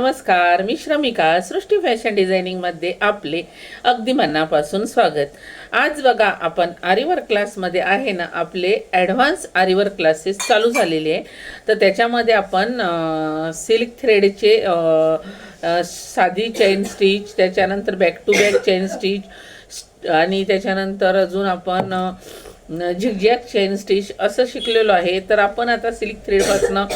नमस्कार मी श्रमिका सृष्टी फॅशन डिझायनिंगमध्ये आपले अगदी मनापासून स्वागत. आज बघा आपण आरीवर क्लासमध्ये आहे ना आपले ॲडव्हान्स आरीवर क्लासेस चालू झालेले आहे. तर त्याच्यामध्ये आपण सिल्क थ्रेडचे साधी चेन स्टिच त्याच्यानंतर back to back chain stitch आणि त्याच्यानंतर अजून आपण झिगझॅग चेन स्टिच असं शिकलेलो आहे. तर आपण आता सिल्क थ्रेडपासनं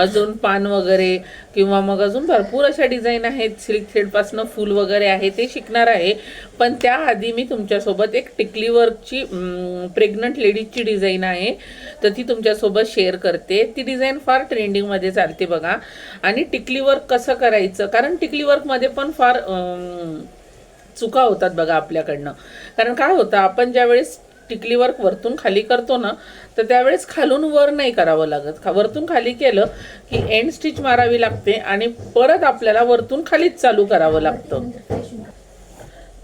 अजून पान वगैरे किंवा मग अजून भरपूर अशा डिझाईन आहेत. सिल्क थ्रेडपासनं फूल वगैरे आहे ते शिकणार आहे. पण त्याआधी मी तुमच्यासोबत एक टिकली वर्कची प्रेग्नंट लेडीजची डिझाईन आहे. तर ती तुमच्यासोबत शेअर करते. ती डिझाईन फार ट्रेंडिंगमध्ये चालते बघा. आणि टिकली वर्क कसं करायचं? कारण टिकली वर्कमध्ये पण फार चुका होतात बघा आपल्याकडनं. कारण काय होतं आपण ज्यावेळेस टिकली वर्क वरतून खाली करतो ना तर त्यावेळेस खालून वर नाही करावं लागत. खा वरतून खाली केलं की एंड स्टिच मारावी लागते आणि परत आपल्याला वरतून खालीच चालू करावं लागतं.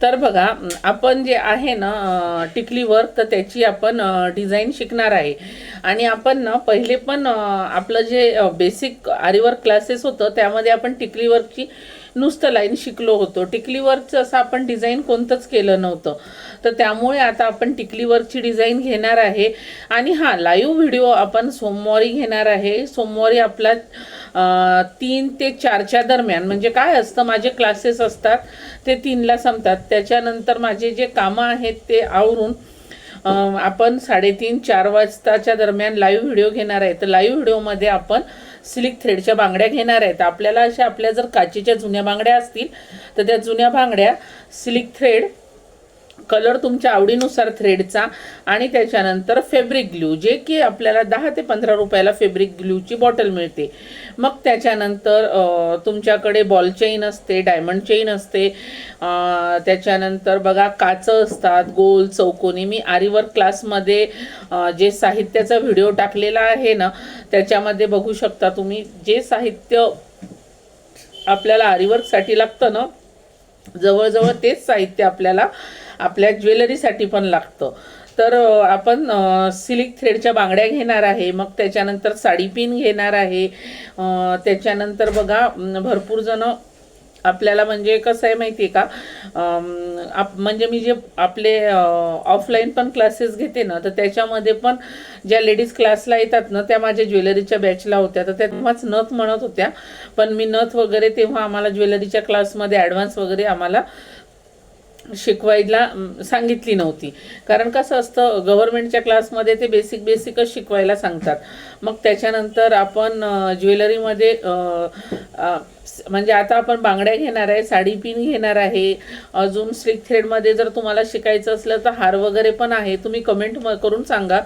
तर बघा आपण जे आहे ना टिकली वर्क तर त्याची आपण डिझाईन शिकणार आहे. आणि आपण ना पहिले पण आपलं जे बेसिक आरीवर्क क्लासेस होतं त्यामध्ये आपण टिकली वर्कची नुसतं लाईन शिकलो होतो. टिकलीवरचं असं आपण डिझाईन कोणतंच केलं नव्हतं. तर त्यामुळे आता आपण टिकलीवरची डिझाईन घेणार आहे. आणि हां लाईव्ह व्हिडिओ आपण सोमवारी घेणार आहे. सोमवारी आपला तीन ते चारच्या दरम्यान म्हणजे काय असतं माझे क्लासेस असतात ते तीनला संपतात. त्याच्यानंतर माझे जे कामं आहेत ते आवरून आपण साडेतीन चार वाजताच्या दरम्यान लाईव्ह व्हिडिओ घेणार आहे. तर लाईव्ह व्हिडिओमध्ये आपण सिलिक थ्रेडच्या बांगड्या घेणार आहेत. आपल्याला अशा आपल्या जर काचेच्या जुन्या बांगड्या असतील तर त्या जुन्या बांगड्या सिलिक थ्रेड कलर तुमच्या आवडीनुसार थ्रेडचा आणि त्याच्यानंतर फेब्रिक ग्लू जे की आपल्याला दहा ते पंधरा रुपयाला फेब्रिक ग्लूची बॉटल मिळते. मग त्याच्यानंतर तुमच्याकडे बॉल चेन असते डायमंड चेन असते. त्याच्यानंतर बघा काचं असतात गोल चौकोनी. मी आरीवर्क क्लासमध्ये जे साहित्याचा व्हिडिओ टाकलेला आहे ना त्याच्यामध्ये बघू शकता तुम्ही जे साहित्य आपल्याला आरीवर्कसाठी लागतं ना जवळजवळ तेच साहित्य आपल्याला आपल्या ज्वेलरीसाठी पण लागतं. तर आपण सिलिक थ्रेडच्या बांगड्या घेणार आहे मग त्याच्यानंतर साडी पिन घेणार आहे त्याच्यानंतर बघा भरपूर जण आपल्याला म्हणजे कसं आहे माहिती आहे का आप म्हणजे मी जे आपले ऑफलाईन पण क्लासेस घेते ना तर त्याच्यामध्ये पण ज्या लेडीज क्लासला येतात ना त्या माझ्या ज्वेलरीच्या बॅचला होत्या. तर त्या तेव्हाच नथ म्हणत होत्या. पण मी नथ वगैरे तेव्हा आम्हाला ज्वेलरीच्या क्लासमध्ये ॲडव्हान्स वगैरे आम्हाला शिकवायला सांगितली नव्हती. कारण कसं असतं गव्हर्नमेंटच्या क्लासमध्ये ते बेसिक बेसिकच शिकवायला सांगतात. मग त्याच्यानंतर आपण ज्वेलरीमध्ये म्हणजे आता आपण बांगड्या घेणार आहे साडी पिन घेणार आहे. अजून स्लिक थ्रेडमध्ये जर तुम्हाला शिकायचं असलं तर हार वगैरे पण आहे. तुम्ही कमेंट म करून सांगा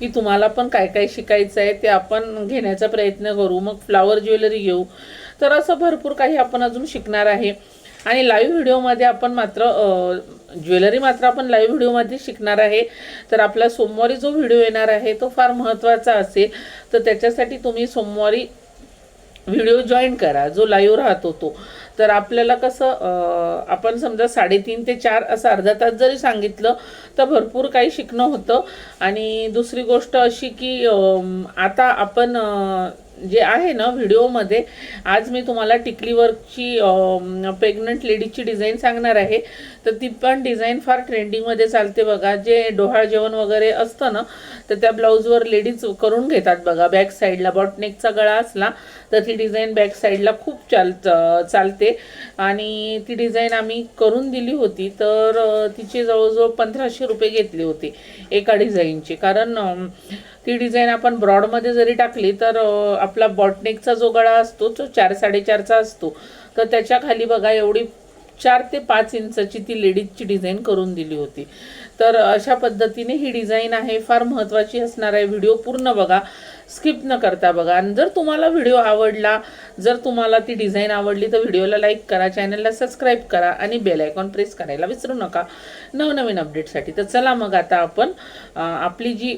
की तुम्हाला पण काय काय शिकायचं आहे ते आपण घेण्याचा प्रयत्न करू. मग फ्लावर ज्वेलरी घेऊ. तर असं भरपूर काही आपण अजून शिकणार आहे. आणि लाईव्ह व्हिडिओमध्ये आपण मात्र ज्वेलरी मात्र आपण लाईव्ह व्हिडिओमध्ये शिकणार आहे. तर आपला सोमवारी जो व्हिडिओ येणार आहे तो फार महत्त्वाचा असेल. तर त्याच्यासाठी तुम्ही सोमवारी व्हिडिओ जॉईन करा जो लाईव्ह राहतो तो. तर आपल्याला कसं आपण समजा साडेतीन ते चार असं अर्धा तास जरी सांगितलं तर भरपूर काही शिकणं होतं. आणि दुसरी गोष्ट अशी की आता आपण जे आहे ना व्हिडिओमध्ये आज मी तुम्हाला टिकली वर्कची प्रेग्नंट लेडीजची डिझाईन सांगणार आहे. तर ती पण डिझाईन फार ट्रेंडिंगमध्ये चालते बघा. जे डोहाळ जेवण वगैरे असतं ना तर त्या ब्लाऊजवर लेडीज करून घेतात बघा. बॅक साईडला बॉटनेकचा गळा असला तर ती डिझाईन बॅक साईडला खूप चाल चालते. आणि ती डिझाईन आम्ही करून दिली होती तर तिचे जवळजवळ पंधराशे रुपये घेतले होते एका डिझाईनचे कारण ती डिझाईन आपण ब्रॉडमध्ये जरी टाकली तर आपला बॉटनेकचा जो गळा असतो तो चार साडेचारचा असतो. तर त्याच्याखाली बघा एवढी चार ते पाच इंचाची ती लेडीजची डिझाईन करून दिली होती. तर अशा पद्धतीने ही डिझाईन आहे फार महत्त्वाची असणार आहे. व्हिडिओ पूर्ण बघा स्किप न करता बघा. आणि जर तुम्हाला व्हिडिओ आवडला जर तुम्हाला ती डिझाईन आवडली तर व्हिडिओला लाईक करा चॅनलला सबस्क्राईब करा आणि बेल आयकॉन प्रेस करायला विसरू नका. नवनवीन अपडेटसाठी. तर चला मग आता आपण आपली जी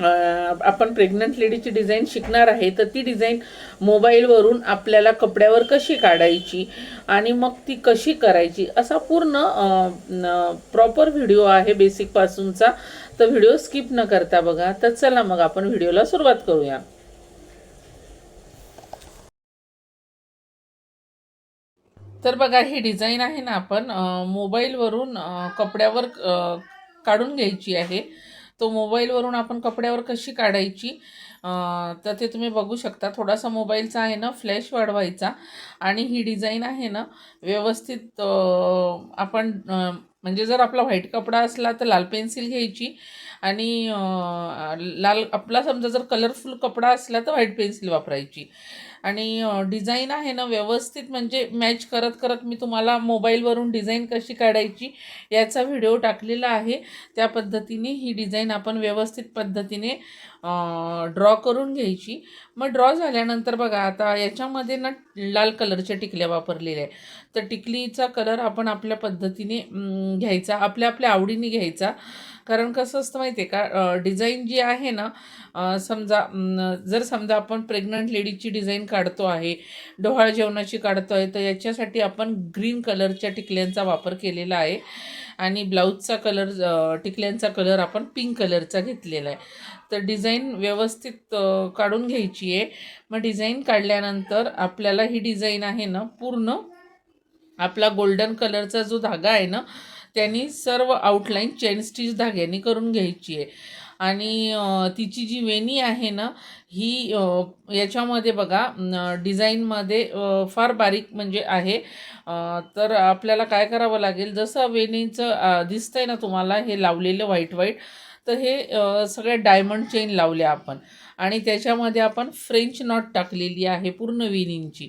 आपण प्रेग्नंट लेडीची डिझाईन शिकणार आहे तर ती डिझाईन मोबाईलवरून आपल्याला कपड्यावर कशी काढायची आणि मग ती कशी करायची असा पूर्ण प्रॉपर व्हिडिओ आहे बेसिकपासूनचा तर व्हिडिओ स्किप न करता बघा. तर चला मग आपण व्हिडिओला सुरुवात करूया. तर बघा ही डिझाईन आहे ना आपण मोबाईलवरून कपड्यावर काढून घ्यायची आहे. तो मोबाईलवरून आपण कपड्यावर कशी काढायची तर ते तुम्ही बघू शकता. थोडासा मोबाईलचा आहे ना फ्लॅश वाढवायचा. आणि ही डिझाईन आहे ना व्यवस्थित आपण म्हणजे जर आपला व्हाईट कपडा असला तर लाल पेन्सिल घ्यायची. आणि लाल आपला समजा जर कलरफुल कपडा असला तर व्हाईट पेन्सिल वापरायची. आणि डिझाईन आहे ना व्यवस्थित म्हणजे मॅच करत करत मी तुम्हाला मोबाईलवरून डिझाईन कशी काढायची याचा व्हिडिओ टाकलेला आहे. त्या पद्धतीने ही डिझाईन आपण व्यवस्थित पद्धतीने ड्रॉ करून घ्यायची. मग ड्रॉ झाल्यानंतर बघा आता याच्यामध्ये ना लाल कलरच्या टिकल्या वापरलेल्या आहे तर टिकलीचा कलर आपण आपल्या पद्धतीने घ्यायचा आपल्या आपल्या आवडीने घ्यायचा. कारण कसं असतं माहिती आहे का डिझाईन जी आहे ना समजा जर समजा आपण प्रेग्नंट लेडीजची डिझाईन काढतो आहे डोहाळ जेवणाची काढतो आहे तर याच्यासाठी आपण ग्रीन कलरच्या टिकल्यांचा वापर केलेला आहे आणि ब्लाऊजचा कलर टिकल्यांचा कलर आपण पिंक कलरचा घेतलेला आहे. तर डिझाईन व्यवस्थित काढून घ्यायची आहे. मग डिझाईन काढल्यानंतर आपल्याला ही डिझाईन आहे ना पूर्ण आपला गोल्डन कलरचा जो धागा आहे ना त्यांनी सर्व आउटलाईन चेन स्टिच धाग्याने करून घ्यायची आहे. आणि तिची जी वेणी आहे ना ही याच्यामध्ये बघा डिझाईनमध्ये फार बारीक म्हणजे आहे. तर आपल्याला काय करावं लागेल जसं वेणीचं दिसतंय ना तुम्हाला हे लावलेलं व्हाईट व्हाईट तर हे सगळ्या सगळे डायमंड चेन लावल्या आपण. आणि त्याच्यामध्ये आपण फ्रेंच नॉट टाकलेली आहे पूर्ण विनिंगची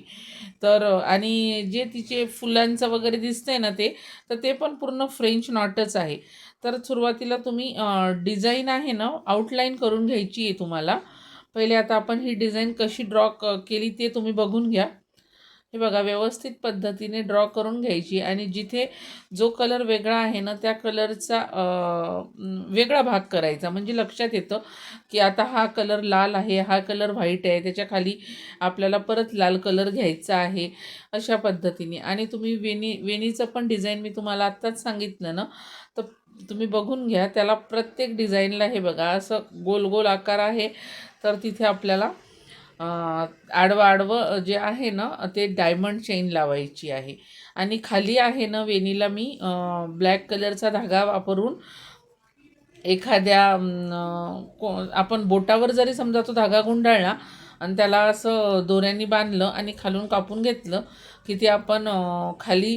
तर आणि जे तिचे फुलांचं वगैरे दिसतंय ना ते तर ते पण पूर्ण फ्रेंच नॉटच आहे. तर सुरुवातीला तुम्ही डिझाईन आहे ना आउटलाईन करून घ्यायची आहे तुम्हाला. पहिले आता आपण ही डिझाईन कशी ड्रॉ केली ते तुम्ही बघून घ्या. हे बघा व्यवस्थित पद्धतीने ड्रॉ करून घ्यायची आणि जिथे जो कलर वेगळा आहे ना त्या कलरचा वेगळा भाग करायचा. म्हणजे लक्षात येतं की आता हा कलर लाल आहे हा कलर व्हाईट आहे त्याच्याखाली आपल्याला परत लाल कलर घ्यायचा आहे अशा पद्धतीने. आणि तुम्ही वेणी वेणीचं पण डिझाईन मी तुम्हाला आत्ताच सांगितलं ना तर तुम्ही बघून घ्या. त्याला प्रत्येक डिझाईनला हे बघा असं गोल गोल आकार आहे तर तिथे आपल्याला आडवं आडवं जे आहे ना ते डायमंड चेन लावायची आहे. आणि खाली आहे ना वेणीला मी ब्लॅक कलरचा धागा वापरून एखाद्या को आपण बोटावर जरी समजा तो धागा गुंडाळला आणि त्याला असं दोऱ्यांनी बांधलं आणि खालून कापून घेतलं की ते आपण खाली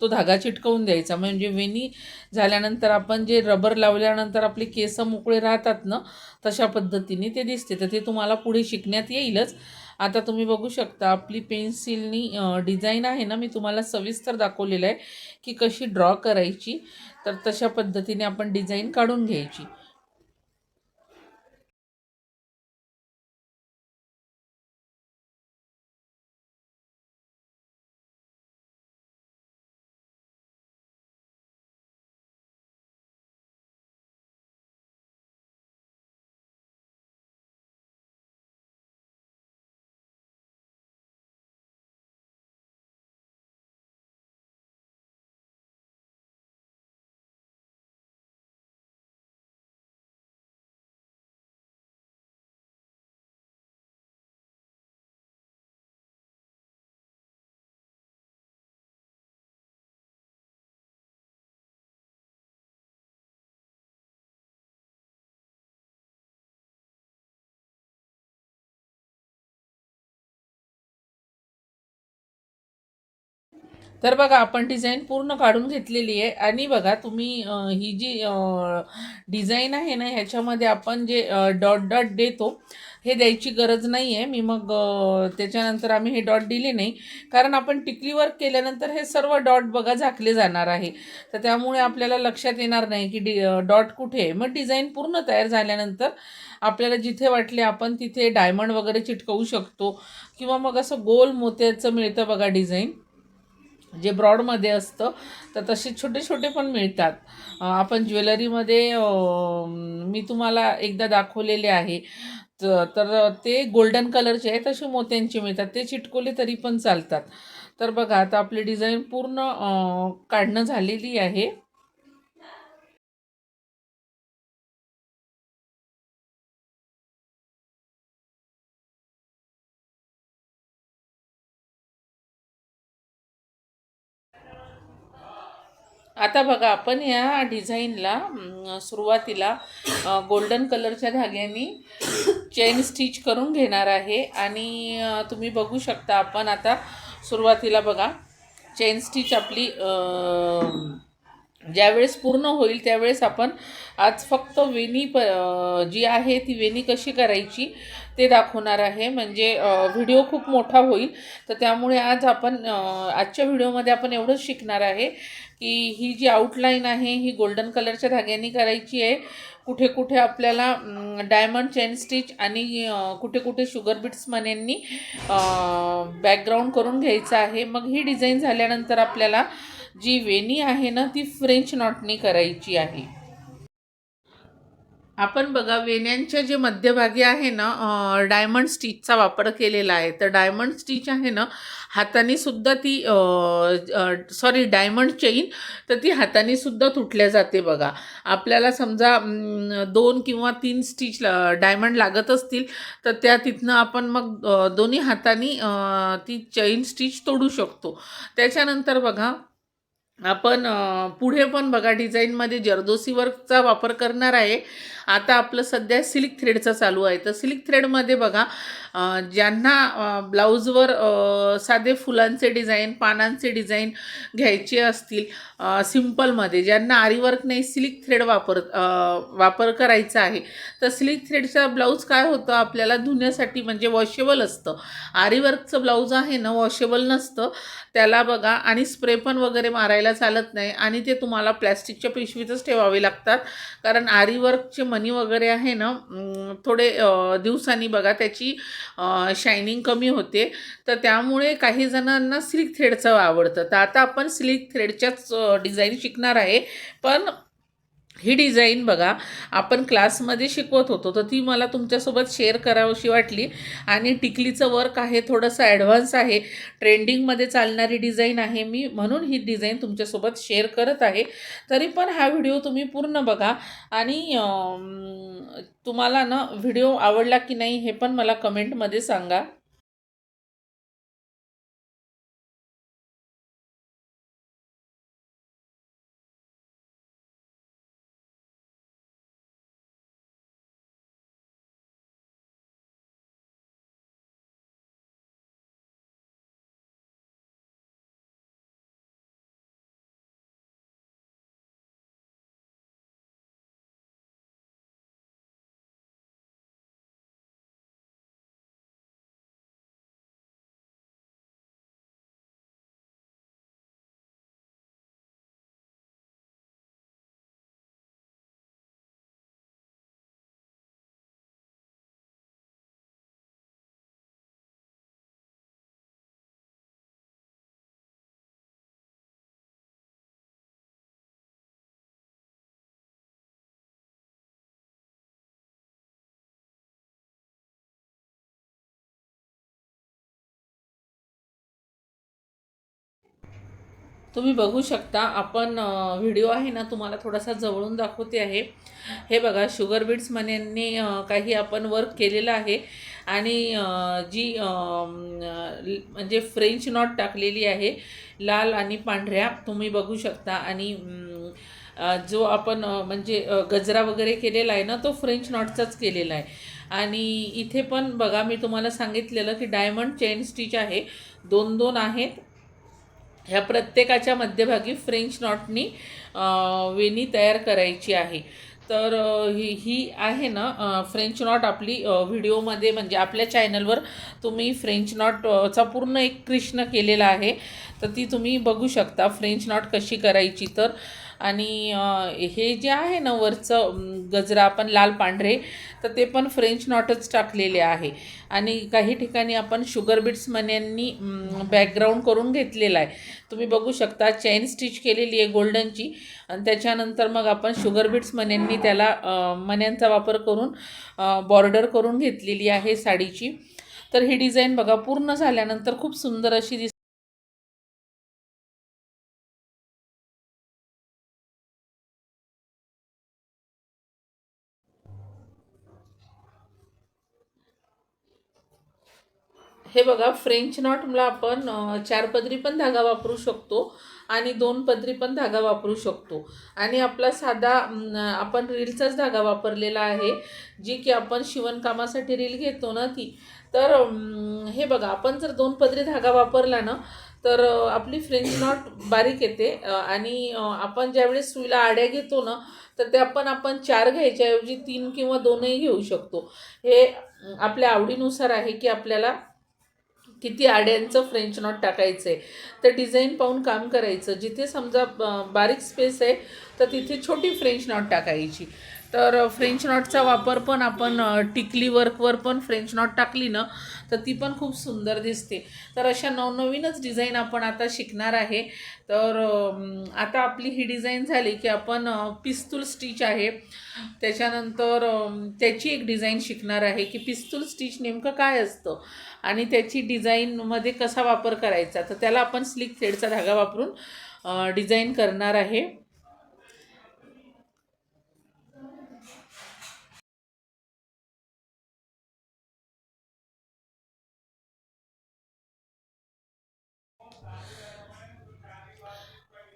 तो धागा चिटकवून द्यायचा. म्हणजे वेणी झाल्यानंतर आपण जे रबर लावल्यानंतर आपले केस मोकळे राहतात ना तशा पद्धतीने ते दिसते. तर ते तुम्हाला पुढे शिकण्यात येईलच. आता तुम्ही बघू शकता आपली पेन्सिलनी डिझाईन आहे ना मी तुम्हाला सविस्तर दाखवलेलं आहे की कशी ड्रॉ करायची. तर तशा पद्धतीने आपण डिझाईन काढून घ्यायची. तर बघा आपण डिझाईन पूर्ण काढून घेतलेली आहे. आणि बघा तुम्ही ही जी डिझाईन आहे ना ह्याच्यामध्ये आपण जे डॉट डॉट देतो हे द्यायची गरज नाही आहे मी मग त्याच्यानंतर आम्ही हे डॉट दिले नाही. कारण आपण टिकली वर्क केल्यानंतर हे सर्व डॉट बघा झाकले जाणार आहे. तर त्यामुळे आपल्याला लक्षात येणार नाही की डि डॉट कुठे आहे. मग डिझाईन पूर्ण तयार झाल्यानंतर आपल्याला जिथे वाटले आपण तिथे डायमंड वगैरे चिटकवू शकतो. किंवा मग असं गोल मोत्याचं मिळतं बघा डिझाईन जे ब्रॉडमध्ये असतं तर तसे छोटे छोटे पण मिळतात. आपण ज्वेलरीमध्ये मी तुम्हाला एकदा दाखवलेले आहे. तर ते गोल्डन कलरचे आहे तसे मोत्यांचे मिळतात. ते चिटकोले तरी पण चालतात. तर बघा आता आपली डिझाईन पूर्ण काढणं झालेली आहे. आता बघा आपण या डिझाईनला सुरुवातीला गोल्डन कलरच्या धाग्यांनी चेन स्टिच करून घेणार आहे. आणि तुम्ही बघू शकता आपण आता सुरुवातीला बघा चेन स्टिच आपली ज्यावेळेस पूर्ण होईल त्यावेळेस आपण आज फक्त वेणी प जी आहे ती वेणी कशी करायची ते दाखवणार आहे. म्हणजे व्हिडिओ खूप मोठा होईल. तर त्यामुळे आज आपण आजच्या व्हिडिओमध्ये आपण एवढंच शिकणार आहे की ही जी आउटलाईन आहे ही गोल्डन कलरच्या धाग्यांनी करायची आहे कुठे कुठे आपल्याला डायमंड चेन स्टिच आणि कुठे कुठे शुगर बिट्स मन्यांनी बॅकग्राऊंड करून घ्यायचं आहे. मग ही डिझाईन झाल्यानंतर आपल्याला जी वेणी आहे ना ती फ्रेंच नॉटनी करायची आहे. आपण बघा वेण्यांच्या जे मध्यभागी आहे ना डायमंड स्टिचचा वापर केलेला आहे. तर डायमंड स्टिच आहे ना हाताने सुद्धा ती सॉरी डायमंड चेन तर ती हाताने सुद्धा तुटल्या जाते बघा. आपल्याला समजा दोन किंवा तीन स्टिच डायमंड लागत असतील तर त्या तिथनं आपण मग दोन्ही हाताने ती चेन स्टिच तोडू शकतो. त्याच्यानंतर बघा आपण पुढे पण बघा डिझाईनमध्ये जरदोसी वर्कचा वापर करणार आहे. आता आपलं सध्या सिल्क थ्रेडचं चालू आहे. तर सिल्क थ्रेडमध्ये बघा ज्यांना ब्लाऊजवर साधे फुलांचे डिझाईन पानांचे डिझाईन घ्यायचे असतील सिम्पलमध्ये ज्यांना आरीवर्क नाही सिल्क थ्रेड वापर वापर करायचा आहे. तर सिल्क थ्रेडचा ब्लाऊज काय होतं? आपल्याला धुण्यासाठी म्हणजे वॉशेबल असतं. आरीवर्कचं ब्लाऊज आहे ना वॉशेबल नसतं. त्याला बघा आणि स्प्रे पण वगैरे मारायला चालत नाही आणि ते तुम्हाला प्लॅस्टिकच्या पिशवीतच ठेवावे लागतात. कारण आरीवर्कचे मनी वगैरे आहे ना थोडे दिवसांनी बघा त्याची शायनिंग कमी होते. तर त्यामुळे काही जणांना सिल्क थ्रेडचं आवडतं. तर आता आपण सिल्क थ्रेडच्याच डिझाईन शिकणार आहे. पण ही डिझाईन बघा आपण क्लासमध्ये शिकवत होतो तर ती मला तुमच्यासोबत शेअर करावीशी वाटली. आणि टिकलीचं वर्क आहे थोडंसं ॲडव्हान्स आहे ट्रेंडिंगमध्ये चालणारी डिझाईन आहे मी म्हणून ही डिझाईन तुमच्यासोबत शेअर करत आहे. तरी पण हा व्हिडिओ तुम्ही पूर्ण बघा. आणि तुम्हाला ना व्हिडिओ आवडला की नाही हे पण मला कमेंटमध्ये सांगा. तुम्ही बघू शकता आपण व्हिडिओ आहे ना तुम्हाला थोडासा जवळून दाखवते आहे. हे बघा शुगर बीट्स मन्यांनी काही आपण वर्क केलेलं आहे. आणि जी म्हणजे फ्रेंच नॉट टाकलेली आहे लाल आणि पांढऱ्या तुम्ही बघू शकता. आणि जो आपण म्हणजे गजरा वगैरे केलेला आहे ना तो फ्रेंच नॉटचाच केलेला आहे. आणि इथे पण बघा मी तुम्हाला सांगितलेलं की डायमंड चेन स्टिच आहे. दोन दोन आहेत. ह्या प्रत्येकाच्या मध्यभागी फ्रेंच नॉटनी वेणी तयार करायची आहे. तर ही ही आहे ना फ्रेंच नॉट आपली व्हिडिओमध्ये म्हणजे आपल्या चॅनलवर तुम्ही फ्रेंच नॉटचा पूर्ण एक कृष्ण केलेला आहे. तर ती तुम्ही बघू शकता फ्रेंच नॉट कशी करायची. तर आणि हे जे आहे ना वरचं गजरा आपण लाल पांढरे तर ते पण फ्रेंच नॉटच टाकलेले आहे. आणि काही ठिकाणी आपण शुगर बिट्स मन्यांनी बॅकग्राऊंड करून घेतलेला आहे. तुम्ही बघू शकता चेन स्टिच केलेली आहे गोल्डनची आणि त्याच्यानंतर मग आपण शुगर बिट्स मन्यांनी त्याला मन्यांचा वापर करून बॉर्डर करून घेतलेली आहे साडीची. तर ही डिझाईन बघा पूर्ण झाल्यानंतर खूप सुंदर अशी दिस हे बघा फ्रेंच नॉटला आपण चार पदरी पण धागा वापरू शकतो आणि दोन पदरी पण धागा वापरू शकतो. आणि आपला साधा आपण रीलचाच धागा वापरलेला आहे जी की आपण शिवणकामासाठी रील घेतो ना ती. तर हे बघा आपण जर दोन पदरी धागा वापरला ना तर आपली फ्रेंच नॉट बारीक येते आणि आपण ज्यावेळेस सुईला आड्या घेतो ना तर त्या पण आपण चार घ्यायच्याऐवजी तीन किंवा दोनही घेऊ शकतो. हे आपल्या आवडीनुसार आहे की आपल्याला किती आड्यांचं फ्रेंच नॉट टाकायचं आहे तर डिझाईन पाहून काम करायचं. जिथे समजा बारीक स्पेस आहे तर तिथे छोटी फ्रेंच नॉट टाकायची. तर फ्रेंच नॉटचा वापर पण आपण टिकली वर्कवर पण फ्रेंच नॉट टाकली ना तर ती पण खूप सुंदर दिसते. तर अशा नवनवीनच डिझाईन आपण आता शिकणार आहे. तर आता आपली ही डिझाईन झाली की आपण पिस्तूल स्टिच आहे. त्याच्यानंतर त्याची एक डिझाईन शिकणार आहे की पिस्तूल स्टिच नेमकं काय असतं? आणि त्याची डिझाईनमध्ये कसा वापर करायचा तर त्याला आपण स्लिक थ्रेडचा धागा वापरून डिझाईन करणार आहे.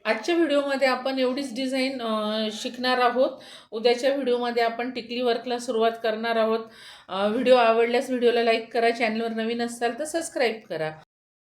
आजच्या व्हिडिओमध्ये आपण एवढीच डिझाईन शिकणार आहोत. उद्याच्या व्हिडिओमध्ये आपण टिकली वर्कला सुरुवात करणार आहोत. व्हिडिओ आवडल्यास व्हिडिओला लाईक करा चॅनलवर नवीन असाल तर सबस्क्राईब करा.